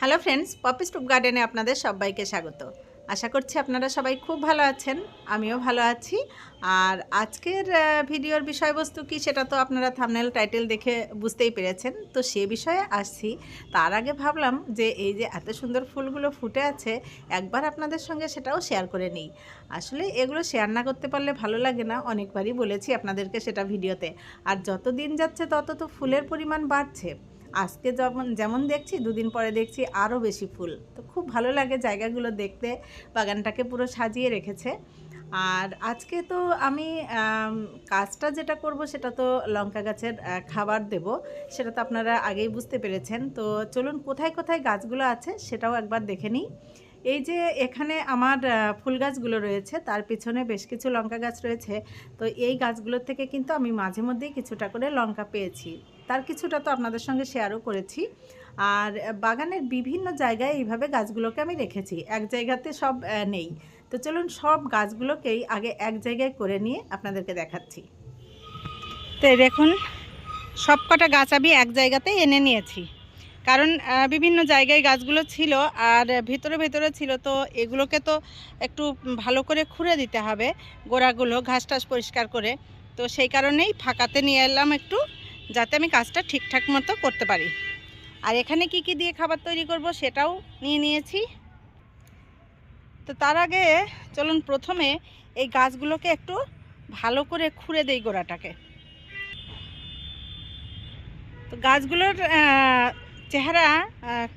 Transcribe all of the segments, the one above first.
Hello friends, poppy stoop গার্ডেনে আপনাদের সবাইকে স্বাগত। আশা করছি আপনারা সবাই খুব ভালো আছেন, আমিও ভালো আছি। আর আজকের ভিডিওর বিষয়বস্তু কি সেটা তো আপনারা থামনেল টাইটেল দেখে বুঝতেই পেরেছেন। তো সে বিষয়ে আসছি। তার আগে ভাবলাম যে এই যে এত সুন্দর ফুলগুলো ফুটে আছে, একবার আপনাদের সঙ্গে সেটাও শেয়ার করে নিই। আসলে এগুলো শেয়ার না করতে পারলে ভালো লাগে না, অনেকবারই বলেছি আপনাদেরকে সেটা ভিডিওতে। আর যত দিন যাচ্ছে, তত তো ফুলের পরিমাণ বাড়ছে। আজকে যেমন যেমন দেখছি, দুদিন পরে দেখছি আরও বেশি ফুল। তো খুব ভালো লাগে জায়গাগুলো দেখতে, বাগানটাকে পুরো সাজিয়ে রেখেছে। আর আজকে তো আমি কাজটা যেটা করব সেটা তো লঙ্কা গাছের খাবার দেব। সেটা তো আপনারা আগেই বুঝতে পেরেছেন। তো চলুন কোথায় কোথায় গাছগুলো আছে সেটাও একবার দেখে নিই। এই যে এখানে আমার ফুল গাছগুলো রয়েছে, তার পিছনে বেশ কিছু লঙ্কা গাছ রয়েছে। তো এই গাছগুলোর থেকে কিন্তু আমি মাঝে মধ্যেই কিছুটা করে লঙ্কা পেয়েছি। তার কিছুটা তো আপনাদের সঙ্গে শেয়ারও করেছি। আর বাগানের বিভিন্ন জায়গায় এইভাবে গাছগুলোকে আমি রেখেছি। এক জায়গাতে সব নেই। তো চলুন সব গাছগুলোকেই আগে এক জায়গায় করে নিয়ে আপনাদেরকে দেখাচ্ছি। তো দেখুন, সব কটা গাছ আমি এক জায়গাতে এনে নিয়েছি। কারণ বিভিন্ন জায়গায় গাছগুলো ছিল আর ভিতরে ভেতরে ছিল, তো এগুলোকে তো একটু ভালো করে খুঁড়ে দিতে হবে গোড়াগুলো ঘাস টাস পরিষ্কার করে। তো সেই কারণেই ফাঁকাতে নিয়ে এলাম একটু। যাতে আমি কাজটা ঠিকঠাক মতো করতে পারি। আর এখানে কি কি দিয়ে খাবার তৈরি করব সেটাও নিয়ে নিয়েছি। তো তার আগে চলুন প্রথমে এই গাছগুলোকে একটু ভালো করে খুঁড়ে দেই গোড়াটাকে। তো গাছগুলোর চেহারা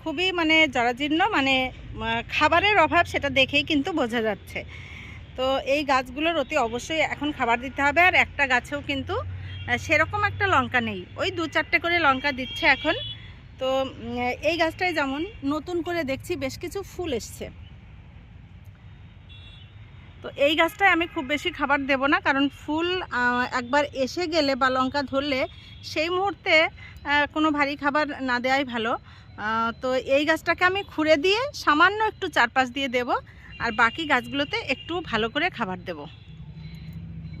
খুবই মানে জরাজীর্ণ মানে খাবারের অভাব সেটা দেখেই কিন্তু বোঝা যাচ্ছে। তো এই গাছগুলোর অতি অবশ্যই এখন খাবার দিতে হবে আর একটা গাছেও কিন্তু সেরকম একটা লঙ্কা নেই। ওই দু চারটে করে লঙ্কা দিচ্ছে এখন। তো এই গাছটাই যেমন নতুন করে দেখছি, বেশ কিছু ফুল এসছে। তো এই গাছটায় আমি খুব বেশি খাবার দেব না, কারণ ফুল একবার এসে গেলে বা লঙ্কা ধরলে সেই মুহূর্তে কোনো ভারী খাবার না দেওয়াই ভালো। তো এই গাছটাকে আমি খুঁড়ে দিয়ে সামান্য একটু চারপাশ দিয়ে দেব, আর বাকি গাছগুলোতে একটু ভালো করে খাবার দেব।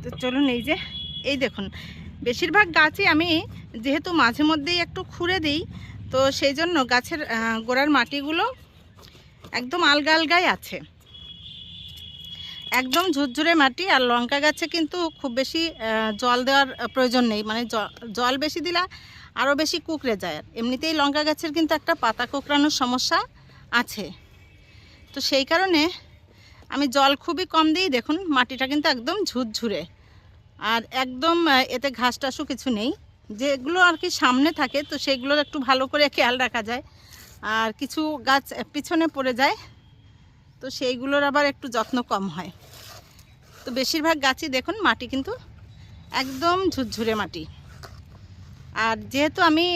তো চলুন, এই যে, এই দেখুন বেশিরভাগ গাছই আমি যেহেতু মাঝে মধ্যেই একটু খুঁড়ে দিই, তো সেই জন্য গাছের গোড়ার মাটিগুলো একদম আলগা আলগাই আছে। একদম ঝুরঝুরে মাটি আর লঙ্কা গাছে কিন্তু খুব বেশি জল দেওয়ার প্রয়োজন নেই। মানে জল বেশি দিলে আরও বেশি কুকড়ে যায়। এমনিতেই লঙ্কা গাছের কিন্তু একটা পাতা কোঁকড়ানোর সমস্যা আছে। তো সেই কারণে আমি জল খুবই কম দিই। দেখুন, মাটিটা কিন্তু একদম ঝুরঝুরে। আর একদম এতে ঘাস টাসও কিছু নেই। যেগুলো আর কি সামনে থাকে, তো সেগুলোর একটু ভালো করে খেয়াল রাখা যায়। আর কিছু গাছ পিছনে পড়ে যায়, তো সেইগুলোর আবার একটু যত্ন কম হয়। তো বেশিরভাগ গাছই দেখুন, মাটি কিন্তু একদম ঝুরঝুরে মাটি। আর যেহেতু আমি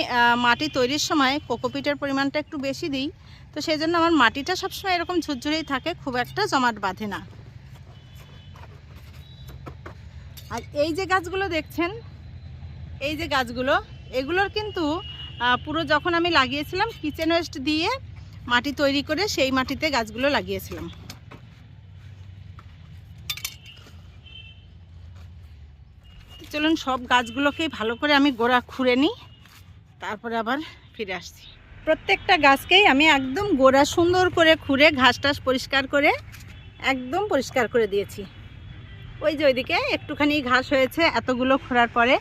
মাটি তৈরির সময় কোকোপিটের পরিমাণটা একটু বেশি দিই, তো সেই জন্য আমার মাটিটা সবসময় এরকম ঝুরঝুরেই থাকে, খুব একটা জমাট বাঁধে না। আর এই যে গাছগুলো দেখছেন, এই যে গাছগুলো, এগুলোর কিন্তু পুরো যখন আমি লাগিয়েছিলাম কিচেন ওয়েস্ট দিয়ে মাটি তৈরি করে সেই মাটিতে গাছগুলো লাগিয়েছিলাম। চলুন সব গাছগুলোকেই ভালো করে আমি গোড়া খুঁড়ে নিই, তারপরে আবার ফিরে আসছি। প্রত্যেকটা গাছকেই আমি একদম গোড়া সুন্দর করে খুঁড়ে, ঘাস টাস পরিষ্কার করে, একদম পরিষ্কার করে দিয়েছি। ওই যে ওইদিকে একটুখানি ঘাস হয়েছে এতগুলো খোঁড়ার পরে।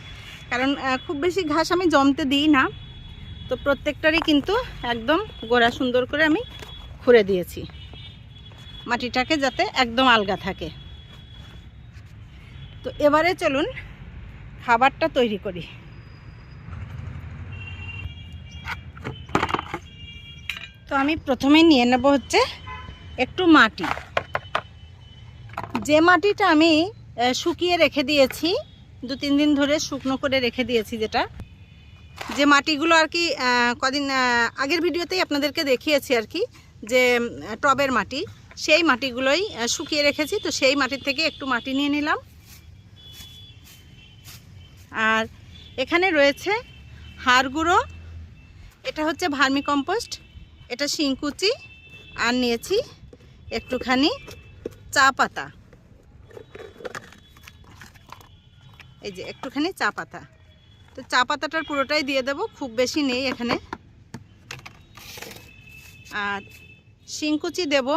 কারণ খুব বেশি ঘাস আমি জমতে দিই না। তো প্রত্যেকটারই কিন্তু একদম গোড়া সুন্দর করে আমি খুঁড়ে দিয়েছি। মাটিটাকে যাতে একদম আলগা থাকে। তো এবারে চলুন খাবারটা তৈরি করি। তো আমি প্রথমে নিয়ে নেব হচ্ছে একটু মাটি। যে মাটিটা আমি শুকিয়ে রেখে দিয়েছি, দু তিন দিন ধরে শুকনো করে রেখে দিয়েছি যেটা, যে মাটিগুলো আর কি কদিন আগের ভিডিওতেই আপনাদেরকে দেখিয়েছি আর কি, যে টবের মাটি, সেই মাটিগুলোই শুকিয়ে রেখেছি, তো সেই মাটির থেকে একটু মাটি নিয়ে নিলাম। আর এখানে রয়েছে হাড় গুঁড়ো, এটা হচ্ছে ভার্মি কম্পোস্ট এটা শিংকুচি, আর নিয়েছি একটুখানি চা পাতা। এই যে একটুখানি চা পাতা। তো চা পাতাটার পুরোটাই দিয়ে দেবো, খুব বেশি নেই এখানে। আর শিংকুচি দেব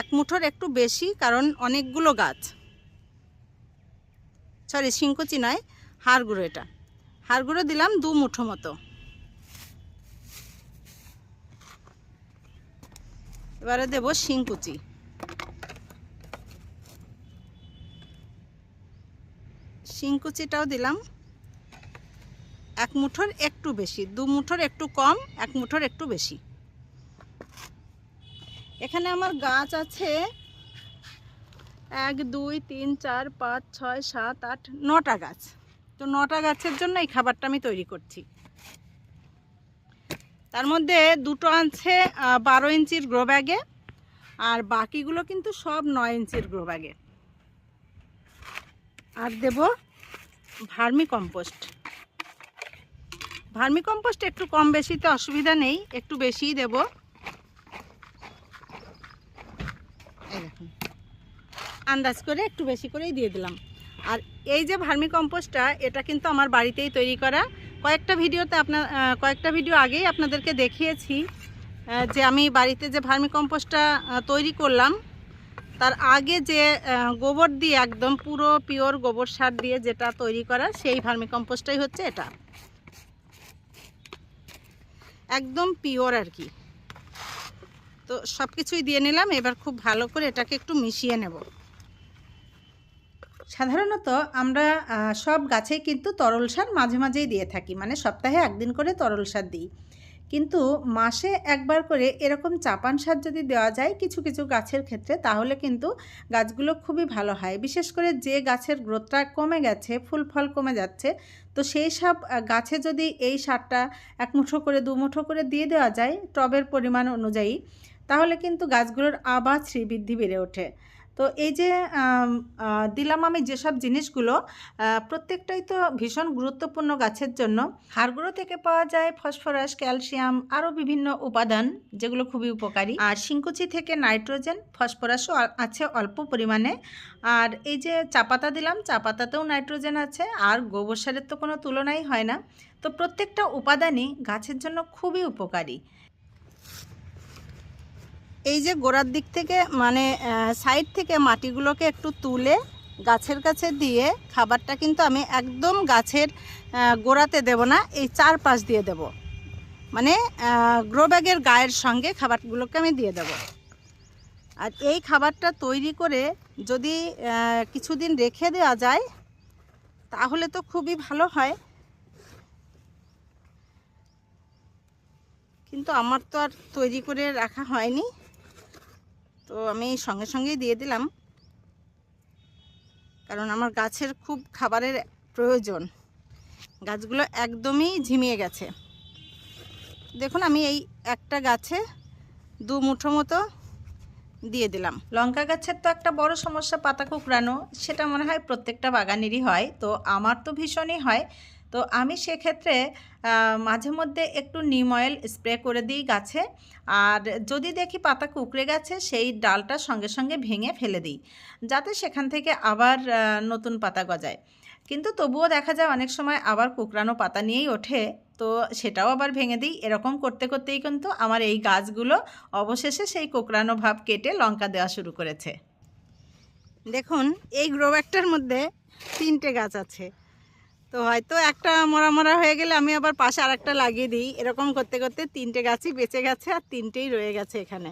এক মুঠোর একটু বেশি, কারণ অনেকগুলো গাছ। সরি, শিংকুচি নয় হাড় গুঁড়ো এটা। হাড় গুঁড়ো দিলাম দু মুঠো মতো। এবারে দেব শিংকুচি। শিংকুচিটাও দিলাম। এক মুঠোর একটু বেশি, দু মুঠোর একটু কম, এক মুঠোর একটু বেশি। এখানে আমার গাছ আছে এক, দুই, তিন, চার, পাঁচ, ছয়, সাত, আট, নটা গাছ। তো নটা গাছের জন্য এই খাবারটা আমি তৈরি করছি। তার মধ্যে দুটো আছে বারো ইঞ্চির গ্রো ব্যাগে, আর বাকিগুলো কিন্তু সব নয় ইঞ্চির গ্রো ব্যাগে। আর দেব ভার্মি কম্পোস্ট ভার্মি কম্পোস্ট একটু কম বেশিতে অসুবিধা নেই, একটু বেশিই দেব। আন্দাজ করে একটু বেশি করেই দিয়ে দিলাম। আর এই যে ভার্মি কম্পোস্টটা এটা কিন্তু আমার বাড়িতেই তৈরি করা। কয়েকটা ভিডিওতে আপনার কয়েকটা ভিডিও আগেই আপনাদেরকে দেখিয়েছি যে আমি বাড়িতে যে ভার্মি কম্পোস্টটা তৈরি করলাম তার আগে যে গোবর দিয়ে একদম পুরো পিওর গোবর সার দিয়ে যেটা তৈরি করা, সেই ভার্মি কম্পোস্টটাই হচ্ছে এটা। একদম পিওর আর কি। তো সব কিছুই দিয়ে নিলাম, এবার খুব ভালো করে এটাকে একটু মিশিয়ে নেব। সাধারণত আমরা সব গাছেই কিন্তু তরল সার মাঝে মাঝেই দিয়ে থাকি মানে সপ্তাহে একদিন করে তরল সার দিই। কিন্তু মাসে একবার করে এরকম চাপান সার যদি দেওয়া যায় কিছু কিছু গাছের ক্ষেত্রে, তাহলে কিন্তু গাছগুলো খুবই ভালো হয়। বিশেষ করে যে গাছের গ্রোথটা কমে গেছে, ফুল ফল কমে যাচ্ছে, তো সেই সব গাছে যদি এই সারটা এক মুঠো করে, দু মুঠো করে দিয়ে দেওয়া যায়, টবের পরিমাণ অনুযায়ী, তাহলে কিন্তু গাছগুলোর আবার শ্রীবৃদ্ধি বেড়ে ওঠে। তো এই যে দিলাম আমি যেসব জিনিসগুলো প্রত্যেকটাই তো ভীষণ গুরুত্বপূর্ণ গাছের জন্য। হাড়গুঁড়ো থেকে পাওয়া যায় ফসফরাস, ক্যালসিয়াম, আরও বিভিন্ন উপাদান যেগুলো খুবই উপকারী। আর শিংকুচি থেকে নাইট্রোজেন, ফসফরাসও আছে অল্প পরিমাণে। আর এই যে চা পাতা দিলাম চা পাতাতেও নাইট্রোজেন আছে, আর গোবর সারের তো কোনো তুলনাই হয় না। তো প্রত্যেকটা উপাদানই গাছের জন্য খুবই উপকারী। এই যে গোড়ার দিক থেকে মানে সাইড থেকে মাটিগুলোকে একটু তুলে গাছের কাছে দিয়ে খাবারটা কিন্তু আমি একদম গাছের গোড়াতে দেব না, এই চারপাশ দিয়ে দেব। মানে গ্রো ব্যাগের গায়ের সঙ্গে খাবারগুলোকে আমি দিয়ে দেব। আর এই খাবারটা তৈরি করে যদি কিছুদিন রেখে দেওয়া যায়, তাহলে তো খুবই ভালো হয়। কিন্তু আমার তো আর তৈরি করে রাখা হয়নি। তো আমি সঙ্গে সঙ্গেই দিয়ে দিলাম। কারণ আমার গাছের খুব খাবারের প্রয়োজন। গাছগুলো একদমই ঝিমিয়ে গেছে। দেখুন, আমি এই একটা গাছে দু মুঠো মতো দিয়ে দিলাম। লঙ্কা গাছের তো একটা বড় সমস্যা, পাতা কুকড়ানো, সেটা মনে হয় প্রত্যেকটা বাগানেরই হয়। তো আমার তো ভীষণই হয়। তো আমি সেক্ষেত্রে মাঝে মধ্যে একটু নিম অয়েল স্প্রে করে দিই গাছে। আর যদি দেখি পাতা কুকড়ে গেছে, সেই ডালটা সঙ্গে সঙ্গে ভেঙে ফেলে দিই, যাতে সেখান থেকে আবার নতুন পাতা গজায়। কিন্তু তবুও দেখা যায় অনেক সময় আবার কুকড়ানো পাতা নিয়েই ওঠে, তো সেটাও আবার ভেঙে দিই। এরকম করতে করতেই কিন্তু আমার এই গাছগুলো অবশেষে সেই কোকড়ানো ভাব কেটে লঙ্কা দেওয়া শুরু করেছে। দেখুন, এই গ্রো ব্যাগটার মধ্যে তিনটে গাছ আছে। তো হয়তো একটা মরা মরা হয়ে গেলে আমি আবার পাশে আর একটা লাগিয়ে দিই। এরকম করতে করতে তিনটে গাছই বেঁচে গেছে আর তিনটেই রয়ে গেছে এখানে।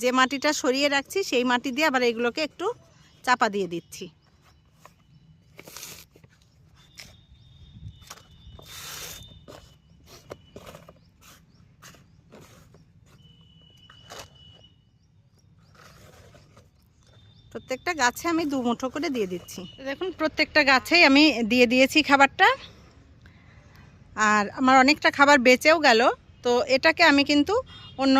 যে মাটিটা সরিয়ে রাখছি, সেই মাটি দিয়ে আবার এগুলোকে একটু চাপা দিয়ে দিচ্ছি। প্রত্যেকটা গাছে আমি দু মুঠো করে দিয়ে দিচ্ছি। দেখুন, প্রত্যেকটা গাছেই আমি দিয়ে দিয়েছি খাবারটা। আর আমার অনেকটা খাবার বেঁচেও গেল, তো এটাকে আমি কিন্তু অন্য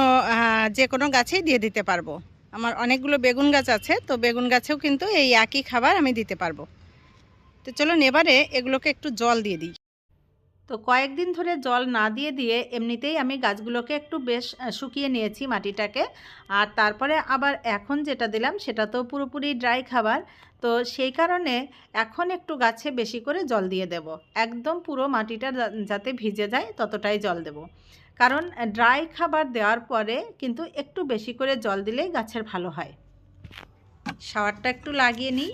যে কোনো গাছেই দিয়ে দিতে পারব। আমার অনেকগুলো বেগুন গাছ আছে, তো বেগুন গাছেও কিন্তু এই একই খাবার আমি দিতে পারব। তো চলুন, এবারে এগুলোকে একটু জল দিয়ে দিই। তো কয়েকদিন ধরে জল না দিয়ে দিয়ে এমনিতেই আমি গাছগুলোকে একটু বেশ শুকিয়ে নিয়েছি মাটিটাকে। আর তারপরে আবার এখন যেটা দিলাম সেটা তো পুরোপুরি ড্রাই খাবার। তো সেই কারণে এখন একটু গাছে বেশি করে জল দিয়ে দেব। একদম পুরো মাটিটা যাতে ভিজে যায় ততটাই জল দেব। কারণ ড্রাই খাবার দেওয়ার পরে কিন্তু একটু বেশি করে জল দিলেই গাছের ভালো হয়। শাওয়ারটা একটু লাগিয়ে নিই,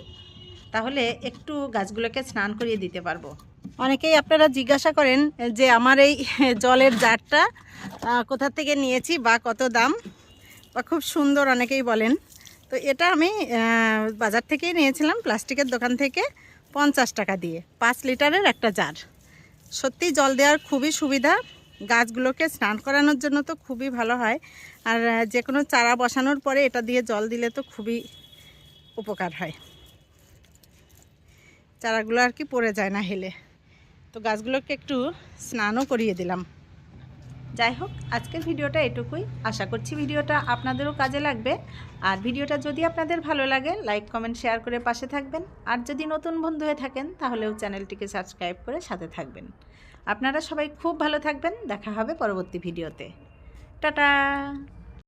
তাহলে একটু গাছগুলোকে স্নান করিয়ে দিতে পারব। অনেকেই আপনারা জিজ্ঞাসা করেন যে আমার এই জলের জারটা কোথা থেকে নিয়েছি বা কত দাম? বা খুব সুন্দর অনেকেই বলেন। তো এটা আমি বাজার থেকেই নিয়েছিলাম, প্লাস্টিকের দোকান থেকে পঞ্চাশ টাকা দিয়ে, পাঁচ লিটারের একটা জার। সত্যি জল দেওয়ার খুবই সুবিধা। গাছগুলোকে স্নান করানোর জন্য তো খুবই ভালো হয়। আর যে কোনো চারা বসানোর পরে এটা দিয়ে জল দিলে তো খুবই উপকার হয়। চারাগুলো আর কি পড়ে যায় না হেলে। তো গাছগুলোকে একটু স্নানও করিয়ে দিলাম। যাই হোক, আজকের ভিডিওটা এটুকুই। আশা করছি ভিডিওটা আপনাদেরও কাজে লাগবে। আর ভিডিওটা যদি আপনাদের ভালো লাগে, লাইক, কমেন্ট, শেয়ার করে পাশে থাকবেন। আর যদি নতুন বন্ধু হয়ে থাকেন, তাহলেও চ্যানেলটিকে সাবস্ক্রাইব করে সাথে থাকবেন। আপনারা সবাই খুব ভালো থাকবেন। দেখা হবে পরবর্তী ভিডিওতে। টাটা!